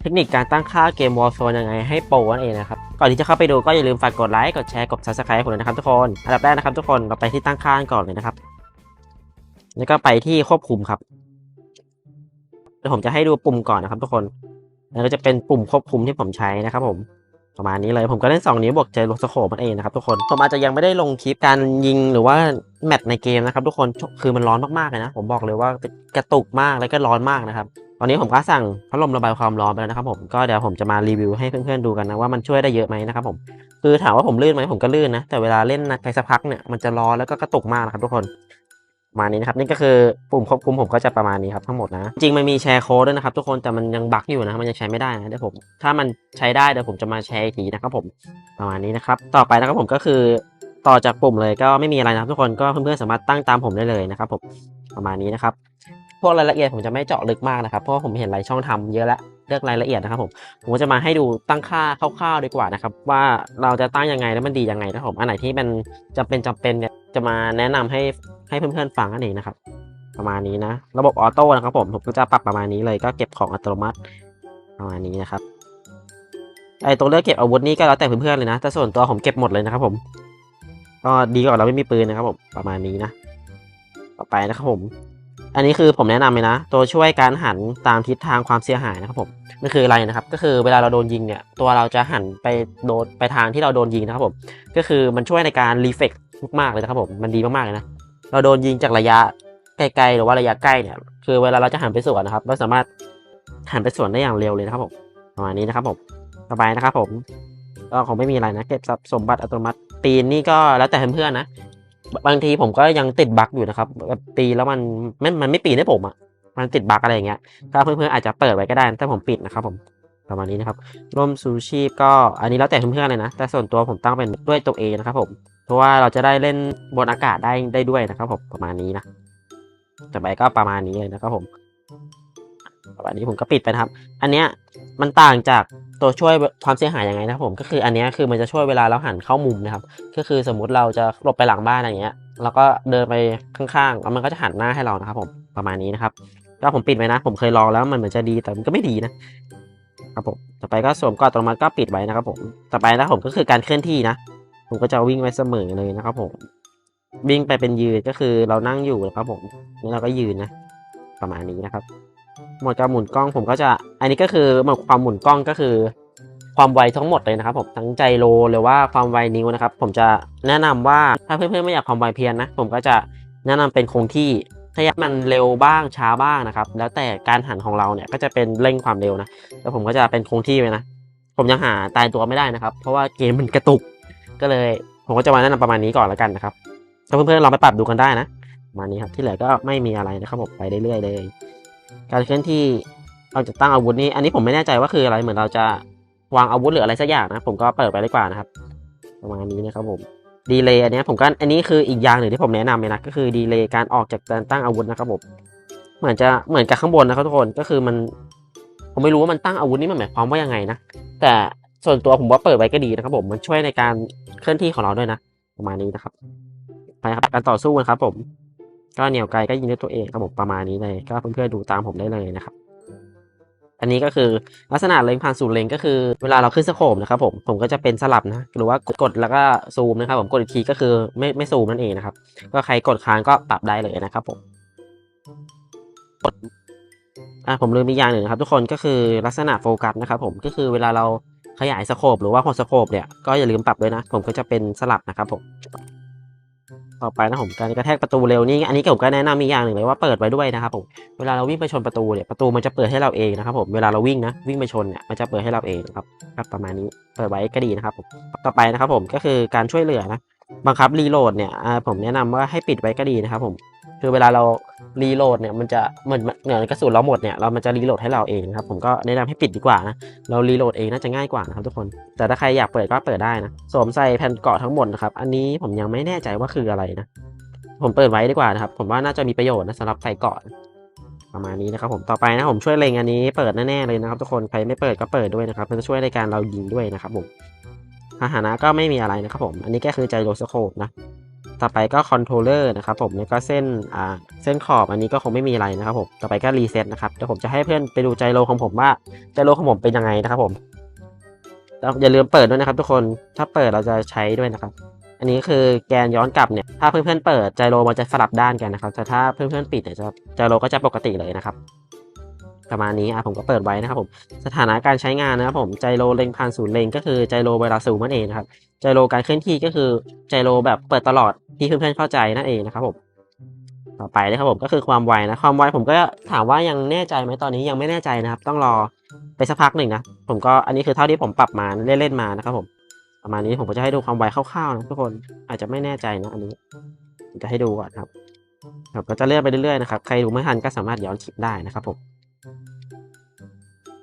เทคนิคการตั้งค่าเกม Warzone ยังไงให้โปรนั่นเองนะครับ ก่อนที่จะเข้าไปดูก็อย่าลืมฝากกดไลค์ กดแชร์ กด Subscribe ผมด้วยนะครับทุกคน อันดับแรกนะครับทุกคน เราไปที่ตั้งค่าก่อนเลยนะครับ แล้วก็ไปที่ควบคุมครับเดี๋ยวผมจะให้ดูปุ่มก่อนนะครับ ทุกคน แล้วก็จะเป็นปุ่มควบคุมที่ผมใช้นะครับ ผม ประมาณนี้เลย ผมก็เล่น2นิ้วบวกเจลูกสโคปมันเองนะครับทุกคน ผมอาจจะยังไม่ได้ลงคลิปการยิงหรือว่าแมตช์ในเกมนะครับ ทุกคน คือมันร้อนมากๆเลยนะ ผมบอกเลยว่ากระตุกมากแล้วก็ร้อนมากนะครับ ตอนนี้ผมก็สั่งพัดลมระบายความร้อนไปแล้วนะครับผมก็เดี๋ยวผมจะมารีวิวให้เพื่อนๆดูกันนะว่ามันช่วยได้เยอะไหมนะครับผมคือถามว่าผมลื่นไหมผมก็ลื่นนะแต่เวลาเล่นไปสักพักเนี่ยมันจะร้อนแล้วก็กระตุกมากนะครับทุกคนมานี้นะครับนี่ก็คือปุ่มควบคุมผมก็จะประมาณนี้ครับทั้งหมดนะ จริงมันมีแชร์โค้ดด้วยนะครับทุกคนแต่มันยังบั๊กอยู่นะมันยังใช้ไม่ได้นะเดี๋ยวผมถ้ามันใช้ได้เดี๋ยวผมจะมาแชร์อีกทีนะครับผมประมาณนี้นะครับต่อไปนะครับผมก็คือต่อจากปุ่มเลยก็ไม่มีอะไรนะครับทุกคนก็เพื่อนๆสามารถตั้งตามผมได้เลยนะครับผมประมาณนี้นะครับ พวกรายละเอียดผมจะไม่เจาะลึกมากนะครับ เพราะผมเห็นหลายช่องทำเยอะแล้วเลือกรายละเอียดนะครับผมผมจะมาให้ดูตั้งค่าคร่าวๆดีกว่านะครับ ว่าเราจะตั้งยังไงแล้วมันดียังไงนะครับผมอันไหนที่มันจำเป็นจำเป็นเนี่ยจะมาแนะนำให้ให้เพื่อนๆฟังนั่นเองนะครับ ประมาณนี้นะ ระบบออโต้นะครับผมผมก็จะปรับประมาณนี้เลยก็เก็บของอัตโนมัติประมาณนี้นะครับไอตัวเลือกเก็บอาวุธนี่ก็แล้วแต่เพื่อนๆเลยนะ แต่ส่วนตัวผมเก็บหมดเลยนะครับผมก็ดีกว่าเราไม่มีปืนนะครับผมประมาณนี้นะ ต่อไปนะครับผม อันนี้คือผมแนะนำเลยนะ ตัวช่วยการหันตามทิศทางความเสียหายนะครับผมมันคืออะไรนะครับ ก็คือเวลาเราโดนยิงเนี่ย ตัวเราจะหันไปโดนไปทางที่เราโดนยิงนะครับผม ก็คือมันช่วยในการรีเฟกมากๆเลยนะครับผม มันดีมากๆเลยนะ เราโดนยิงจากระยะไกลๆหรือว่าระยะใกล้เนี่ย คือเวลาเราจะหันไปสวนนะครับ เราสามารถหันไปสวนได้อย่างเร็วเลยนะครับผมประมาณนี้นะครับผมต่อไปนะครับผมก็คงไม่มีอะไรนะ เก็บทรัพย์สมบัติอัตโนมัติปีนนี่ก็แล้วแต่เพื่อนๆนะ บางทีผมก็ยังติดบั๊กอยู่นะครับแบบตีแล้วมันไม่มันไม่ปีนให้ผมอะมันติดบั๊กอะไรอย่างเงี้ยถ้าเพื่อนๆอาจจะเปิดไว้ก็ได้แต่ผมปิดนะครับผมประมาณนี้นะครับร่มซูชีพก็อันนี้แล้วแต่เพื่อนๆเลยนะ แต่ส่วนตัวผมตั้งเป็นด้วยตัวเองนะครับผมเพราะว่าเราจะได้เล่นบนอากาศได้ได้ด้วยนะครับผมประมาณนี้นะต่อไปก็ประมาณนี้เลยนะครับผม ประมาณนี้ผมก็ปิดไปนะครับ อันเนี้ยมันต่างจากตัวช่วยความเสียหายยังไงนะผมก็คืออันเนี้ยคือมันจะช่วยเวลาเราหันเข้ามุมนะครับ ก็คือสมมุติเราจะหลบไปหลังบ้านอะไรเงี้ยเราก็เดินไปข้างๆแล้วมันก็จะหันหน้าให้เรานะครับ ผมประมาณนี้นะครับก็ผมปิดไว้นะ ผมเคยลองแล้วมันเหมือนจะดีแต่มันก็ไม่ดีนะครับผมต่อไปก็สวมกอดตรงมันก็ปิดไว้นะครับ ผมต่อไปนะผมก็คือการเคลื่อนที่นะ ผมก็จะวิ่งไว้เสมอเลยนะครับ ผมวิ่งไปเป็นยืนก็คือเรานั่งอยู่นะครับผมนี่เราก็ยืนนะ ประมาณนี้นะครับ หมวดการหมุนกล้องผมก็จะ อันนี้ก็คือหมวดความหมุนกล้องก็คือ ความไวทั้งหมดเลยนะครับผมทั้งใจโลหรือว่าความไวนิ้วนะครับ ผมจะแนะนำว่าถ้าเพื่อนๆไม่อยากความไวเพียนนะ ผมก็จะแนะนำเป็นคงที่ถ้าอยากมันเร็วบ้างช้าบ้างนะครับ แล้วแต่การหันของเราเนี่ยก็จะเป็นเร่งความเร็วนะแล้วผมก็จะเป็นคงที่ไปนะผมยังหาตายตัวไม่ได้นะครับ เพราะว่าเกมมันกระตุกก็เลย ผมก็จะมาแนะนำประมาณนี้ก่อนแล้วกันนะครับถ้าเพื่อนๆลองไปปรับดูกันได้นะประมาณนี้ครับที่เหลือก็ไม่มีอะไรนะครับผมไปเรื่อยๆเลย การเคลื่อนที่เราจะตั้งอาวุธนี่อันนี้ผมไม่แน่ใจว่าคืออะไรเหมือนเราจะวางอาวุธหรืออะไรสักอย่างนะผมก็เปิดไปดีกว่านะครับ ประมาณนี้นะครับผมดีเลย์อันนี้ผมก็อันนี้คืออีกอย่างหนึ่งที่ผมแนะนำเลยนะก็คือดีเลย์การออกจากการตั้งอาวุธนะครับผมเหมือนจะเหมือนกับข้างบนนะครับทุกคนก็คือมัน ผมไม่รู้ว่ามันตั้งอาวุธนี่มันหมายความว่ายังไงนะแต่ส่วนตัวผมว่าเปิดไว้ก็ดีนะครับผมมันช่วยในการเคลื่อนที่ของเราด้วยนะ ประมาณนี้นะครับไปครับการต่อสู้นะครับผม ก็เหนียวไกลก็ยิงด้วยตัวเองครับผมประมาณนี้เลย ก็เพื่อนๆดูตามผมได้เลยนะครับ อันนี้ก็คือลักษณะเล็งผ่านศูนย์เล็งก็คือเวลาเราขึ้นสโคปนะครับผมผมก็จะเป็นสลับนะหรือว่ากดแล้วก็ซูมนะครับ ผมกดอีกทีก็คือไม่ไม่ซูมนั่นเองนะครับ ก็ใครกดค้างก็ปรับได้เลยนะครับผมกดอะผมลืมอีกอย่างหนึ่งนะครับทุกคนก็คือลักษณะโฟกัสนะครับผมก็คือเวลาเราขยายสโคปหรือว่าหดสโคปเนี่ยก็อย่าลืมปรับด้วยนะ ผมก็จะเป็นสลับนะครับผม ต่อไปนะผมการกระแทกประตูเร็วนี่อันนี้ผมก็แนะนำมีอย่างหนึ่งเลยว่าเปิดไว้ด้วยนะครับผมเวลาเราวิ่งไปชนประตูเนี่ยประตูมันจะเปิดให้เราเองนะครับผมเวลาเราวิ่งนะวิ่งไปชนเนี่ยมันจะเปิดให้เราเองครับครับประมาณนี้เปิดไว้ก็ดีนะครับผมต่อไปนะครับผมก็คือการช่วยเหลือนะบังคับรีโหลดเนี่ยผมแนะนำว่าให้ปิดไว้ก็ดีนะครับผม คือเวลาเรารีโหลดเนี่ยมันจะเหมือนเหมือนกระสุนเราหมดเนี่ยเรามันจะรีโหลดให้เราเองครับผมก็แนะนำให้ปิดดีกว่านะเรารีโหลดเองน่าจะง่ายกว่านะครับทุกคน แต่ถ้าใครอยากเปิดก็เปิดได้นะสวมใส่แผ่นเกาะทั้งหมดนะครับอันนี้ผมยังไม่แน่ใจว่าคืออะไรนะผมเปิดไว้ดีกว่านะครับผมว่าน่าจะมีประโยชน์นะสำหรับใส่เกาะประมาณนี้นะครับผมต่อไปนะผมช่วยเล็งอันนี้เปิดแน่ๆเลยนะครับทุกคนใครไม่เปิดก็เปิดด้วยนะครับมันจะช่วยในการเรายิงด้วยนะครับผมพาหนะก็ไม่มีอะไรนะครับผม อันนี้ก็คือใจโรสโคปนะ ต่อไปก็คอนโทรลเลอร์นะครับผมแล้วก็เส้นอ่าเส้นขอบอันนี้ก็คงไม่มีอะไรนะครับผมต่อไปก็รีเซ็ตนะครับเดี๋ยวผมจะให้เพื่อนไปดูไจโรของผมว่าไจโรของผมเป็นยังไงนะครับผมแล้วอย่าลืมเปิดด้วยนะครับ ทุกคนถ้าเปิดเราจะใช้ด้วยนะครับ อันนี้คือแกนย้อนกลับเนี่ยถ้าเพื่อนๆเปิดไจโรมันจะสลับด้านกันนะครับ แต่ถ้าเพื่อนๆปิดเนี่ยจะไจโรก็จะปกติเลยนะครับ ประมาณนี้อะผมก็เปิดไว้นะครับผมสถานะการใช้งานนะครับผมไจโรเล็งผ่านศูนย์เล็งก็คือไจโรเวลาซูมนั่นเองนะครับไจโรการเคลื่อนที่ก็คือไจโรแบบเปิดตลอดที่เพื่อนๆเข้าใจนั่นเองนะครับผมต่อไปนะครับผมก็คือความไวนะความไวผมก็ถามว่ายังแน่ใจไหมตอนนี้ยังไม่แน่ใจนะครับ ต้องรอไปสักพักหนึ่งนะผมก็อันนี้คือเท่าที่ผมปรับมาเล่นๆมานะครับผมประมาณนี้ผมก็จะให้ดูความไวคร่าวๆนะทุกคนอาจจะไม่แน่ใจนะอันนี้จะให้ดูก่อนครับครับก็จะเลื่อนไปเรื่อยๆนะครับใครดูไม่ทันก็สามารถย้อนคลิปได้นะครับผม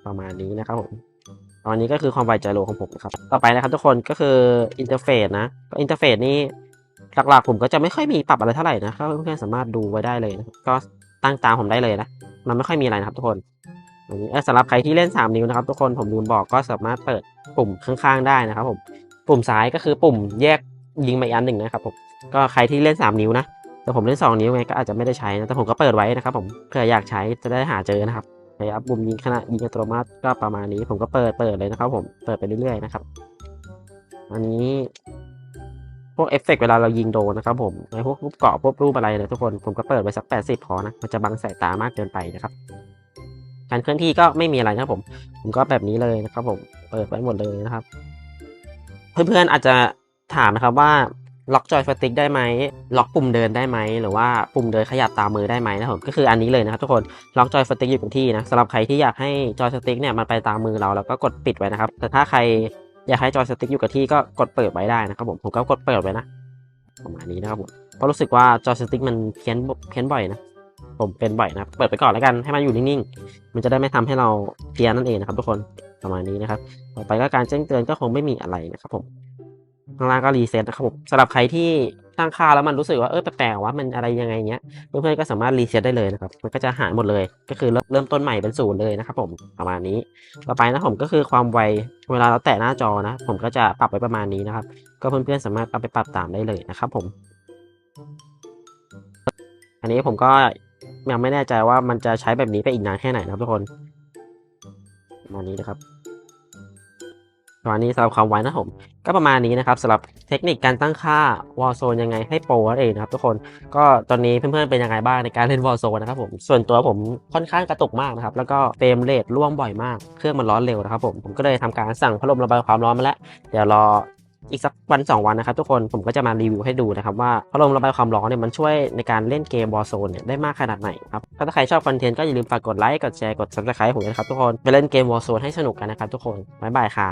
ประมาณนี้นะครับผมตอนนี้ก็คือความไวใจโลของผมนะครับ ต่อไปนะครับทุกคนก็คืออินเทอร์เฟซนะก็อินเทอร์เฟซนี่หลักๆผมก็จะไม่ค่อยมีปรับอะไรเท่าไหร่นะก็เพื่อนๆสามารถดูไว้ได้เลยนะครับก็ตั้งตามผมได้เลยนะ มันไม่ค่อยมีอะไรนะครับทุกคนอันนี้สำหรับใครที่เล่น 3 นิ้วนะครับทุกคนผมลืมบอกก็สามารถเปิดปุ่มข้างๆได้นะครับผมปุ่มซ้ายก็คือปุ่มแยกยิงมาอีกอันหนึ่งนะครับผมก็ใครที่เล่น 3 นิ้วนะแต่ผมเล่น 2 นิ้วไงก็อาจจะไม่ได้ใช้นะแต่ผมก็เปิดไว้นะครับผมเผื่ออยากใช้จะได้หาเจอนะครับ นะครับปุ่มยิงขณะยิงอัตโนมัติก็ประมาณนี้ ผมก็เปิดเปิดเลยนะครับ ผมเปิดไปเรื่อยๆนะครับ อันนี้พวกเอฟเฟกต์เวลาเรายิงโดนนะครับ ผมในพวกรูปเกาะพวกรูปอะไรเลยทุกคนผมก็เปิดไว้สักแปดสิบพอนะมันจะบังสายตามากเกินไปนะครับการเคลื่อนที่ก็ไม่มีอะไรนะครับผม ผมก็แบบนี้เลยนะครับ ผมเปิดไว้หมดเลยนะครับ เพื่อนๆอาจจะถามนะครับว่า ล็อกจอยสติ๊กได้ไหมล็อกปุ่มเดินได้ไหมหรือว่าปุ่มเดินขยับตามมือได้ไหมนะครับผมก็คืออันนี้เลยนะครับทุกคนล็อกจอยสติ๊กอยู่กับที่นะสำหรับใครที่อยากให้จอยสติ๊กเนี่ยมันไปตามมือเราแล้วก็กดปิดไว้นะครับ แต่ถ้าใครอยากให้จอยสติ๊กอยู่กับที่ก็กดเปิดไว้ได้นะครับผมผมก็กดเปิดไว้นะประมาณนี้นะครับผมเพราะรู้สึกว่าจอยสติ๊กมันเพี้ยนเพี้ยนบ่อยนะผมเป็นบ่อยนะเปิดไปก่อนแล้วกันให้มันอยู่นิ่งๆ มันจะได้ไม่ทำให้เราเพี้ยนนั่นเองนะครับทุกคนประมาณนี้นะครับ ต่อไปก็การแจ้งเตือนก็คงไม่มีอะไรนะครับผม ข้างล่างก็รีเซ็ตนะครับผมสำหรับใครที่ตั้งค่าแล้วมันรู้สึกว่าเออแปลกๆว่ามันอะไรยังไงเงี้ยเพื่อนๆก็สามารถรีเซ็ตได้เลยนะครับมันก็จะหายหมดเลย ก็คือเริ่มเริ่มต้นใหม่เป็นศูนย์เลยนะครับผมประมาณนี้ต่อไปนะผมก็คือความไวเวลาเราแตะหน้าจอนะ ผมก็จะปรับไว้ประมาณนี้นะครับ ก็เพื่อนๆสามารถเอาไปปรับตามได้เลยนะครับผม อันนี้ผมก็ยังไม่แน่ใจว่ามันจะใช้แบบนี้ไปอีกนานแค่ไหนนะครับทุกคนประมาณนี้นะครับ วันนี้สำหรับความไวนะผม ก็ประมาณนี้นะครับสำหรับเทคนิคการตั้งค่าวอลโซนยังไงให้โปรนั่นเองนะครับทุกคนก็ตอนนี้เพื่อนๆเป็นยังไงบ้างในการเล่นวอลโซนนะครับผมส่วนตัวผมค่อนข้างกระตุกมากนะครับแล้วก็เฟรมเรทร่วงบ่อยมากเครื่องมันร้อนเร็วนะครับผมผมก็เลยทำการสั่งพัดลมระบายความร้อนมาแล้ว เดี๋ยวรอ อีกสักวันสองวันนะครับทุกคนผมก็จะมารีวิวให้ดูนะครับว่าพัดลมระบายความร้อนเนี่ยมันช่วยในการเล่นเกมบอลโซนเนี่ยได้มากขนาดไหนครับถ้าใครชอบคอนเทนต์ก็อย่าลืมฝากกดไลค์กดแชร์กด subscribe ผมด้วยนะครับทุกคนไปเล่นเกมวอลโซนให้สนุกกันนะครับทุกคนบ๊ายบายค่ะ